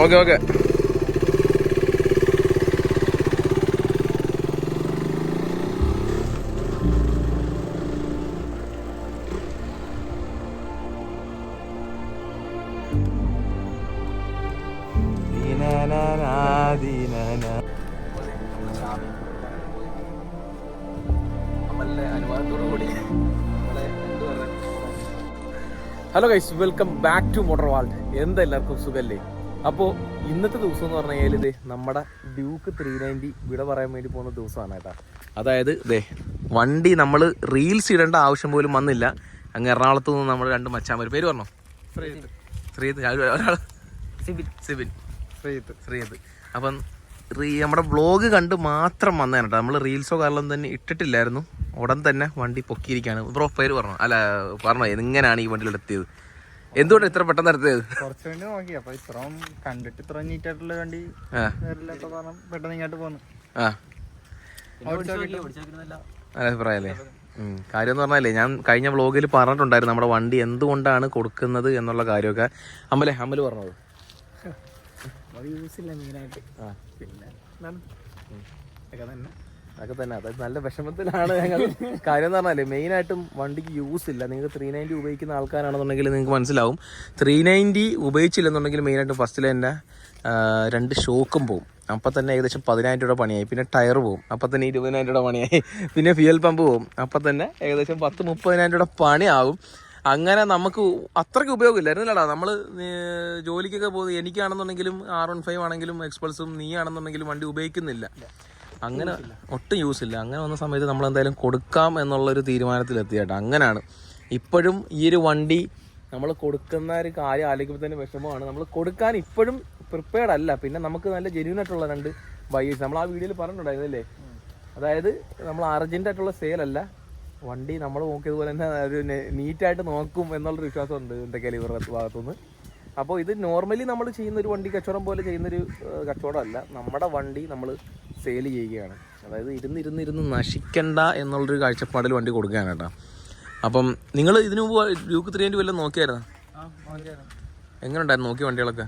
Okay okay hello guys welcome back to motor world എന്തെല്ലാവർക്കും സുഖല്ലേ? അപ്പോൾ ഇന്നത്തെ ദിവസം എന്ന് പറഞ്ഞു കഴിഞ്ഞാൽ ഇത് നമ്മുടെ ഡ്യൂക്ക് ത്രീ നയന്റി വിട പറയാൻ വേണ്ടി പോകുന്ന ദിവസമാണ് കേട്ടോ. അതായത് ദേ വണ്ടി നമ്മൾ റീൽസ് ഇടേണ്ട ആവശ്യം പോലും വന്നില്ല. അങ്ങ് എറണാകുളത്ത് നിന്ന് നമ്മൾ രണ്ട് മച്ചാമാർ പേര് പറഞ്ഞോ? ശ്രീത് ഒരാൾ സിബിൻ. സിബിൻ. ശ്രീത്ത് ശ്രീത് അപ്പം റീ നമ്മുടെ ബ്ലോഗ് കണ്ട് മാത്രം വന്നതാണ് കേട്ടോ. നമ്മൾ റീൽസോ കാരണം തന്നെ ഇട്ടിട്ടില്ലായിരുന്നു. ഉടൻ തന്നെ വണ്ടി പൊക്കിയിരിക്കുകയാണ് ബ്രോ പേര് പറഞ്ഞു? അല്ല പറഞ്ഞോ എങ്ങനെയാണ് ഈ വണ്ടിയിൽ എത്തിയത്. എന്തുകൊണ്ട് ഇത്ര പെട്ടെന്ന് എടുത്തത് കുറച്ച് വേണ്ടി നോക്കി. അപ്പൊ ഇത്രയും കണ്ടിട്ട് ഇത്ര നീറ്റ് ആയിട്ടുള്ള വണ്ടി കാരണം പെട്ടെന്ന് ഇങ്ങോട്ട് പോന്നു. ആ. നല്ല അഭിപ്രായമല്ലേ? ഉം. കാര്യം എന്ന് പറഞ്ഞാലേ ഞാൻ കഴിഞ്ഞ വ്ളോഗിൽ പറഞ്ഞിട്ടുണ്ടായിരുന്നു നമ്മുടെ വണ്ടി എന്തുകൊണ്ടാണ് കൊടുക്കുന്നത് എന്നുള്ള കാര്യമൊക്കെ. അമ്മലെ അമ്മൽ പറഞ്ഞത് യൂസ് ഇല്ല മെയിനായിട്ട് പിന്നെ അതൊക്കെ തന്നെ. അതായത് നല്ല വിഷമത്തിലാണ് ഞങ്ങൾ കാര്യം എന്ന് പറഞ്ഞാൽ മെയിൻ ആയിട്ടും വണ്ടിക്ക് യൂസ് ഇല്ല. നിങ്ങൾക്ക് ത്രീ നയന്റി ഉപയോഗിക്കുന്ന ആൾക്കാരാണെന്നുണ്ടെങ്കിൽ നിങ്ങൾക്ക് മനസ്സിലാവും. ത്രീ നയന്റി ഉപയോഗിച്ചില്ലെന്നുണ്ടെങ്കിൽ മെയിൻ ആയിട്ട് ഫസ്റ്റിൽ തന്നെ രണ്ട് ഷോക്കും പോകും അപ്പം തന്നെ ഏകദേശം പതിനായിരം രൂപ പണിയായി. പിന്നെ ടയർ പോകും അപ്പം തന്നെ ഇരുപതിനായിരം രൂപ പണിയായി. പിന്നെ ഫ്യൂൽ പമ്പ് പോകും അപ്പം തന്നെ ഏകദേശം പത്ത് മുപ്പതിനായിരം രൂപ പണിയാവും അങ്ങനെ നമുക്ക് അത്രയ്ക്ക് ഉപയോഗമില്ലായിരുന്നില്ലടാ. നമ്മൾ ജോലിക്കൊക്കെ പോകുന്നത് എനിക്കാണെന്നുണ്ടെങ്കിലും ആർ വൺ ഫൈവ് ആണെങ്കിലും എക്സ്പൾസും നീ ആണെന്നുണ്ടെങ്കിലും വണ്ടി ഉപയോഗിക്കുന്നില്ല. അങ്ങനെ ഒട്ടും യൂസ് ഇല്ല. അങ്ങനെ വന്ന സമയത്ത് നമ്മൾ എന്തായാലും കൊടുക്കാം എന്നുള്ളൊരു തീരുമാനത്തിലെത്തി കേട്ടോ. അങ്ങനെയാണ് ഇപ്പോഴും ഈ ഒരു വണ്ടി നമ്മൾ കൊടുക്കുന്ന ഒരു കാര്യം ആലോചിക്കുമ്പോൾ തന്നെ വിഷമമാണ്. നമ്മൾ കൊടുക്കാൻ ഇപ്പോഴും പ്രിപ്പയർഡ് അല്ല. പിന്നെ നമുക്ക് നല്ല ജെന്യൂൻ ആയിട്ടുള്ള രണ്ട് ബൈസ് നമ്മൾ ആ വീഡിയോയിൽ പറഞ്ഞിട്ടുണ്ടായിരുന്നല്ലേ അതായത് നമ്മൾ അർജന്റ് ആയിട്ടുള്ള അല്ല. വണ്ടി നമ്മൾ നോക്കിയതുപോലെ തന്നെ ഒരു നീറ്റായിട്ട് നോക്കും എന്നുള്ളൊരു വിശ്വാസമുണ്ട് എന്തൊക്കെയാലും ഇവരുടെ ഭാഗത്തുനിന്ന്. അപ്പോൾ ഇത് നോർമലി നമ്മൾ ചെയ്യുന്ന ഒരു വണ്ടി കച്ചവടം പോലെ ചെയ്യുന്നൊരു കച്ചവടമല്ല. നമ്മുടെ വണ്ടി നമ്മൾ സെയിൽ ചെയ്യുകയാണ്. അതായത് ഇരുന്ന് ഇരുന്ന് ഇരുന്ന് നശിക്കണ്ട എന്നുള്ളൊരു കാഴ്ചപ്പാടിൽ വണ്ടി കൊടുക്കുകയാണ് കേട്ടോ. അപ്പം നിങ്ങൾ ഇതിനു മുമ്പ് ഡ്യൂക്ക് ത്രീ വല്ലതും നോക്കിയായിരുന്നോ? എങ്ങനെയുണ്ടായിരുന്നു നോക്കിയ വണ്ടികളൊക്കെ?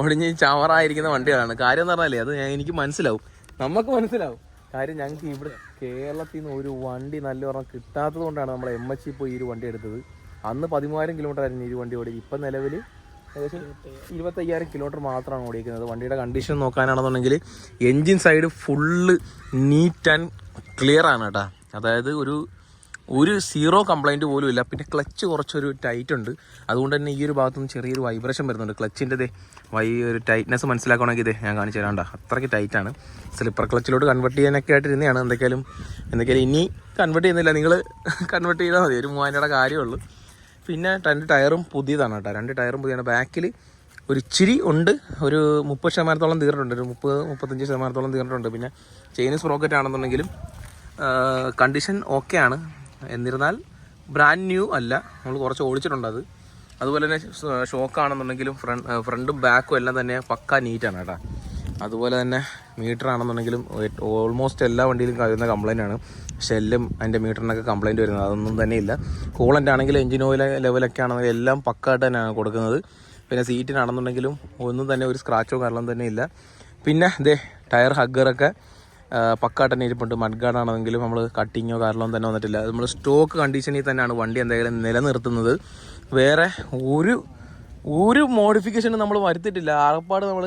ഒടിഞ്ഞ് ചവറായിരിക്കുന്ന വണ്ടികളാണ്. കാര്യം എന്ന് പറഞ്ഞാലേ അത് എനിക്ക് മനസ്സിലാവും. നമുക്ക് മനസ്സിലാവും. കാര്യം ഞങ്ങൾക്ക് ഇവിടെ കേരളത്തിൽ നിന്ന് ഒരു വണ്ടി നല്ല പറഞ്ഞാൽ കിട്ടാത്തത് കൊണ്ടാണ് നമ്മൾ എം എച്ച് ഇപ്പോൾ ഈ ഒരു വണ്ടി എടുത്തത്. അന്ന് പതിമൂവായിരം കിലോമീറ്റർ ആയിരുന്നു ഈ വണ്ടി ഓടി ഇപ്പം നിലവിൽ ഏകദേശം ഇരുപത്തയ്യായിരം കിലോമീറ്റർ മാത്രമാണ് ഓടിക്കുന്നത് വണ്ടിയുടെ condition നോക്കാനാണെന്നുണ്ടെങ്കിൽ engine side full neat and clear ആണ് കേട്ടോ. അതായത് ഒരു ഒരു സീറോ കംപ്ലൈന്റ് പോലും ഇല്ല. പിന്നെ ക്ലച്ച് കുറച്ചൊരു ടൈറ്റ് ഉണ്ട്. അതുകൊണ്ട് തന്നെ ഈ ഒരു ഭാഗത്തുനിന്ന് ചെറിയൊരു വൈബ്രേഷൻ വരുന്നുണ്ട്. ക്ലച്ചിന്റെ വൈ ഒരു ടൈറ്റ്നെസ് മനസ്സിലാക്കണമെങ്കിൽ ഇതേ ഞാൻ കാണിച്ചു തരാണ്ട അത്രയ്ക്ക് ടൈറ്റാണ് സ്ലിപ്പർ ക്ലച്ചിലോട്ട് കൺവെർട്ട് ചെയ്യാനൊക്കെ ആയിട്ട് ഇരുന്നതാണ്. എന്തൊക്കെയാലും എന്തൊക്കെയാലും ഇനി കൺവെർട്ട് ചെയ്യുന്നില്ല. നിങ്ങൾ കൺവെർട്ട് ചെയ്താൽ മതി. ഒരു മൂവായിരം രൂപയുടെ കാര്യമുള്ളൂ പിന്നെ രണ്ട് ടയറും പുതിയതാണ് കേട്ടോ. രണ്ട് ടയറും പുതിയതാണ് ബാക്കിൽ ഒരു ഇച്ചിരി ഉണ്ട്. ഒരു മുപ്പത് ശതമാനത്തോളം തീർന്നിട്ടുണ്ട്. ഒരു മുപ്പത് മുപ്പത്തഞ്ച് ശതമാനത്തോളം തീർന്നിട്ടുണ്ട്. പിന്നെ ചൈനീസ് സ്പ്രോക്കറ്റ് ആണെന്നുണ്ടെങ്കിലും കണ്ടീഷൻ ഓക്കെ ആണ്. എന്നിരുന്നാൽ ബ്രാൻഡ് ന്യൂ അല്ല. നമ്മൾ കുറച്ച് ഓടിച്ചിട്ടുണ്ട് അത്. അതുപോലെ തന്നെ ഷോക്കാണെന്നുണ്ടെങ്കിലും ഫ്രണ്ട് ഫ്രണ്ടും ബാക്കും എല്ലാം തന്നെ പക്ക നീറ്റാണ് കേട്ടോ. അതുപോലെ തന്നെ മീറ്റർ ആണെന്നുണ്ടെങ്കിലും ഓൾമോസ്റ്റ് എല്ലാ വണ്ടിയിലും കഴിയുന്ന കംപ്ലൈന്റ് ആണ്. ഷെല്ലും അതിന്റെ മീറ്ററിനൊക്കെ കംപ്ലൈന്റ് വരുന്നത്. അതൊന്നും തന്നെ ഇല്ല. കൂളന്റ് ആണെങ്കിലും എഞ്ചിൻ ഓയിൽ ലെവലൊക്കെ ആണെങ്കിലും എല്ലാം പക്കായിട്ട് തന്നെയാണ് കൊടുക്കുന്നത്. പിന്നെ സീറ്റിനാണെന്നുണ്ടെങ്കിലും ഒന്നും തന്നെ ഒരു സ്ക്രാച്ചോ കാരണം തന്നെ ഇല്ല. പിന്നെ ദേ ടയർ ഹഗ്ഗറൊക്കെ പക്കായിട്ട് തന്നെ ഇരിപ്പുണ്ട്. മഡ്ഗാർഡ് ആണെങ്കിലും നമ്മൾ കട്ടിങ്ങോ കാരണമോ തന്നെ വന്നിട്ടില്ല. നമ്മൾ സ്റ്റോക്ക് കണ്ടീഷനിൽ തന്നെയാണ് വണ്ടി എന്തെങ്കിലും നിലനിർത്തുന്നത്. വേറെ ഒരു ഒരു മോഡിഫിക്കേഷനും നമ്മൾ വരുത്തിയിട്ടില്ല. ആകപ്പാട് നമ്മൾ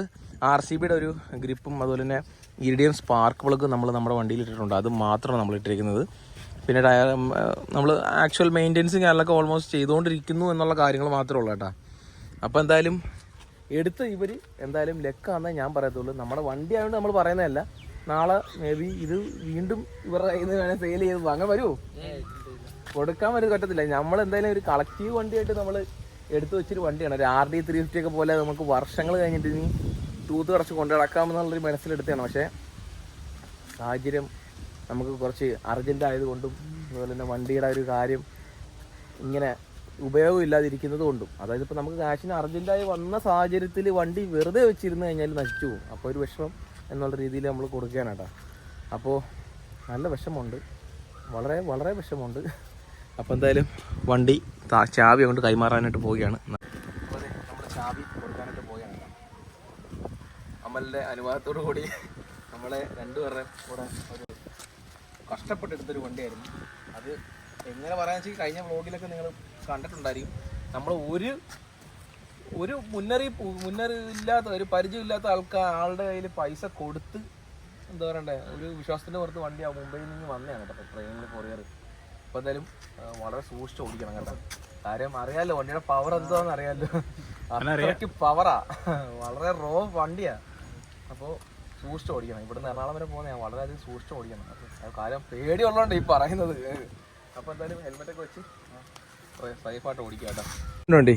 ആർ സി ബിയുടെ ഒരു ഗ്രിപ്പും അതുപോലെ തന്നെ ഇരിഡിയം സ്പാർക്ക് പ്ലഗ് നമ്മൾ നമ്മുടെ വണ്ടിയിൽ ഇട്ടിട്ടുണ്ട്. അത് മാത്രമാണ് നമ്മൾ ഇട്ടിരിക്കുന്നത്. പിന്നെ ടയർ നമ്മൾ ആക്ച്വൽ മെയിന്റെനൻസും കാര്യങ്ങളൊക്കെ ഓൾമോസ്റ്റ് ചെയ്തുകൊണ്ടിരിക്കുന്നു എന്നുള്ള കാര്യങ്ങൾ മാത്രമേ ഉള്ളൂ കേട്ടോ. അപ്പോൾ എന്തായാലും എടുത്ത് ഇവർ എന്തായാലും ലെക്കാന്നേ ഞാൻ പറയത്തുള്ളൂ. നമ്മുടെ വണ്ടി ആയതുകൊണ്ട് നമ്മൾ പറയുന്നതല്ല. നാളെ മേ ബി ഇത് വീണ്ടും ഇവരുടെ കയ്യിൽ വേണേൽ സെയിൽ ചെയ്ത് വാങ്ങാൻ വരുമോ കൊടുക്കാൻ വരും പറ്റത്തില്ല. നമ്മൾ എന്തായാലും ഒരു കളക്റ്റീവ് വണ്ടിയായിട്ട് നമ്മൾ എടുത്തു വെച്ചൊരു വണ്ടിയാണ്. ഒരു ആർ ഡി ത്രീ ഫിഫ്റ്റി ഒക്കെ പോലെ നമുക്ക് വർഷങ്ങൾ കഴിഞ്ഞിട്ട് ഇനി തൂത്ത് കടച്ച് കൊണ്ടു നടക്കാമെന്നുള്ളൊരു പക്ഷേ സാഹചര്യം നമുക്ക് കുറച്ച് അർജന്റ് ആയതുകൊണ്ടും അതുപോലെ തന്നെ വണ്ടിയുടെ ഒരു കാര്യം ഇങ്ങനെ ഉപയോഗം ഇല്ലാതിരിക്കുന്നത് കൊണ്ടും. അതായത് ഇപ്പോൾ നമുക്ക് കാശിന് അർജന്റായി വന്ന സാഹചര്യത്തിൽ വണ്ടി വെറുതെ വെച്ചിരുന്നു കഴിഞ്ഞാൽ നശിച്ചു പോകും. അപ്പോൾ ഒരു വിഷമം എന്നുള്ള രീതിയിൽ നമ്മൾ കൊടുക്കുകയാണ് കേട്ടോ. അപ്പോൾ നല്ല വിഷമമുണ്ട്. വളരെ വളരെ വിഷമമുണ്ട്. അപ്പോൾ എന്തായാലും വണ്ടി ചാവി കൊണ്ട് കൈമാറാനായിട്ട് പോവുകയാണ്. നമ്മുടെ ചാവി കൊടുക്കാനായിട്ട് പോവുകയാണ്. അമലിന്റെ അനുവാദത്തോടു കൂടി നമ്മളെ രണ്ടുപേരുടെ കൂടെ ഒരു കഷ്ടപ്പെട്ടെടുത്തൊരു വണ്ടിയായിരുന്നു. അത് എങ്ങനെ പറയാന്ന് വെച്ചാൽ കഴിഞ്ഞ വ്ളോഗിലൊക്കെ നിങ്ങൾ കണ്ടിട്ടുണ്ടായിരിക്കും. നമ്മൾ ഒരു ഒരു മുന്നറിയിപ്പ് മുന്നറിയില്ലാത്ത ഒരു പരിചയമില്ലാത്ത ആൾക്കാർ ആളുടെ കയ്യിൽ പൈസ കൊടുത്ത് എന്താ പറയണ്ടേ ഒരു വിശ്വാസത്തിന്റെ പുറത്ത് വണ്ടി ആ മുംബൈയിൽ നിന്ന് വന്നതാണ് കേട്ടോ ട്രെയിനിൽ കൊറിയർ അപ്പോൾ എന്തായാലും വളരെ സൂക്ഷിച്ച് ഓടിക്കണം കേട്ടോ. കാര്യം അറിയാമല്ലോ വണ്ടിയുടെ പവർ എന്താണെന്ന് അറിയാമല്ലോ അത്രയ്ക്ക് പവറാ വളരെ റോ വണ്ടിയാ. അപ്പോൾ സൂക്ഷിച്ച് ഓടിക്കണം. ഇവിടുന്ന് എറണാകുളം വരെ പോകുന്ന ഞാൻ വളരെയധികം സൂക്ഷിച്ച് ഓടിക്കണം. അപ്പോൾ കാര്യം പേടിയുള്ളതുകൊണ്ട് ഈ പറയുന്നത്. അപ്പോൾ എന്തായാലും ഹെൽമെറ്റൊക്കെ വെച്ച് സേഫായിട്ട് ഓടിക്കുക കേട്ടോ. വണ്ടി?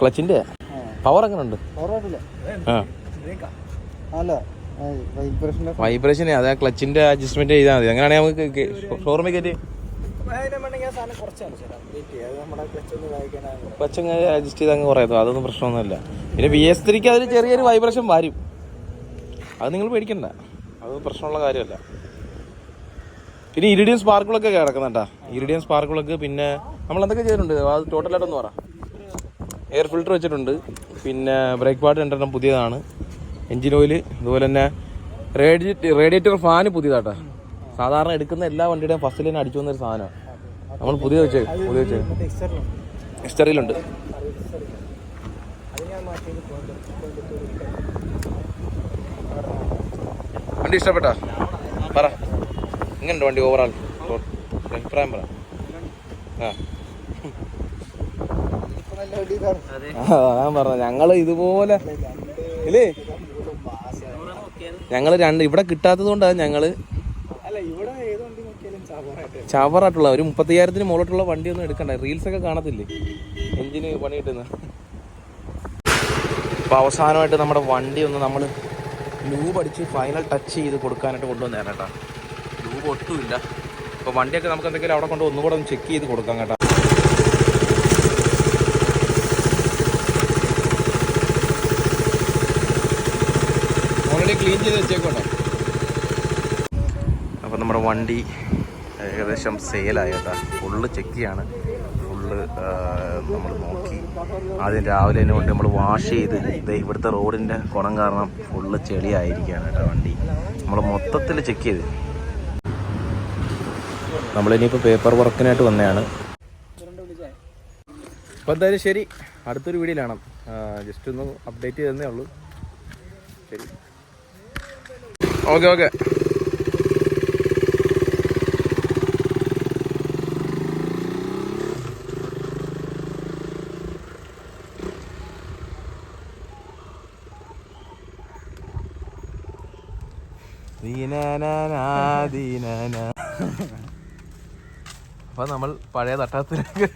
ക്ലച്ചിന്റെ? പവർ എങ്ങനെ ഉണ്ട്? വൈബ്രേഷനെ അതെ ക്ലച്ചിന്റെ അഡ്ജസ്റ്റ്മെന്റ് ചെയ്താൽ മതി. അങ്ങനെയാണെങ്കിൽ നമുക്ക് ഷോറൂമിൽ കയറ്റി? ക്ലച്ചങ്ങ് അഡ്ജസ്റ്റ് ചെയ്ത് അങ്ങ് കുറയത്തു അതൊന്നും പ്രശ്നമൊന്നുമില്ല. പിന്നെ ബി എസ് ത്രീക്ക് അതിൽ ചെറിയൊരു വൈബ്രേഷൻ വരും. അത് നിങ്ങൾ പേടിക്കണ്ട. അത് പ്രശ്നമുള്ള കാര്യമല്ല. പിന്നെ ഇരിഡിയൻ സ്പാർക്കുകളൊക്കെ കിടക്കുന്നുണ്ടാ? ഇരിഡിയൻ സ്പാർക്കുകളൊക്കെ പിന്നെ നമ്മൾ എന്തൊക്കെ ചെയ്തിട്ടുണ്ട്? അത് ടോട്ടലായിട്ടൊന്ന് പറ. എയർ ഫിൽറ്റർ വെച്ചിട്ടുണ്ട്. പിന്നെ ബ്രേക്ക് പാഡ് രണ്ടെണ്ണം പുതിയതാണ്. എഞ്ചിൻ ഓയിൽ അതുപോലെ തന്നെ റേഡിയേറ്റ് റേഡിയേറ്റർ ഫാന് പുതിയതാട്ടാ. സാധാരണ എടുക്കുന്ന എല്ലാ വണ്ടിയുടെയും ഫസ്റ്റ് ലൈൻ അടിച്ചു വന്നൊരു സാധനമാണ് നമ്മൾ പുതിയ വെച്ചേ പുതിയ വെച്ചേ. ഹിസ്റ്ററിയിലുണ്ട് വണ്ടി ഇഷ്ടപ്പെട്ടാ? പറ. എങ്ങനെയുണ്ട് വണ്ടി ഓവറാൾ അഭിപ്രായം പറ. ആ. ഞങ്ങൾ ഇതുപോലെ ഇല്ലേ? ഞങ്ങൾ രണ്ട് ഇവിടെ കിട്ടാത്തത് കൊണ്ടാണ് ഞങ്ങൾ അല്ല ഇവിടെ ഏത് വണ്ടി നോക്കിയാലും ചവറായിട്ട് ചവറായിട്ടുള്ള ഒരു മുപ്പത്തയ്യായിരത്തിന് വണ്ടി ഒന്നും എടുക്കണ്ട. റീൽസ് ഒക്കെ കാണത്തില്ലേ? എഞ്ചിന് പണി കിട്ടുന്ന. അപ്പൊ അവസാനമായിട്ട് നമ്മുടെ വണ്ടി ഒന്ന് നമ്മൾ ലൂബ് അടിച്ച് ഫൈനൽ ടച്ച് ചെയ്ത് കൊടുക്കാനായിട്ട് കൊണ്ടുവന്നേരം കേട്ടോ. ലൂബ് ഒട്ടുമില്ല. അപ്പോൾ വണ്ടിയൊക്കെ നമുക്ക് എന്തെങ്കിലും അവിടെ കൊണ്ട് ഒന്നുകൂടെ ഒന്ന് ചെക്ക് ചെയ്ത് കൊടുക്കാം കേട്ടോ. ഓൾറെഡി ക്ലീൻ ചെയ്ത് വെച്ചേക്കോട്ടെ അപ്പോൾ നമ്മുടെ വണ്ടി ഏകദേശം സെയിലായി കേട്ടോ ഫുള്ള് ചെക്ക് ചെയ്യാണ്. ഫുള്ള് നമ്മൾ നോക്കി. ആദ്യം രാവിലെ തന്നെ കൊണ്ട് നമ്മൾ വാഷ് ചെയ്ത് ദേ ഇവിടുത്തെ റോഡിന്റെ കുണം കാരണം ഫുള്ള് ചെളിയായിരിക്കുകയാണ് കേട്ടോ വണ്ടി. നമ്മൾ മൊത്തത്തിൽ ചെക്ക് ചെയ്ത്. നമ്മളിനിയിപ്പോൾ പേപ്പർ വർക്കിനായിട്ട് വന്നതാണ്. അപ്പോൾ എന്തായാലും ശരി. അടുത്തൊരു വീഡിയോയിലാണ് ജസ്റ്റ് ഒന്ന് അപ്ഡേറ്റ് ചെയ്തേ ഉള്ളൂ. ശരി. Okay okay. അപ്പൊ നമ്മൾ പഴയ തട്ടാത്തിലേക്ക്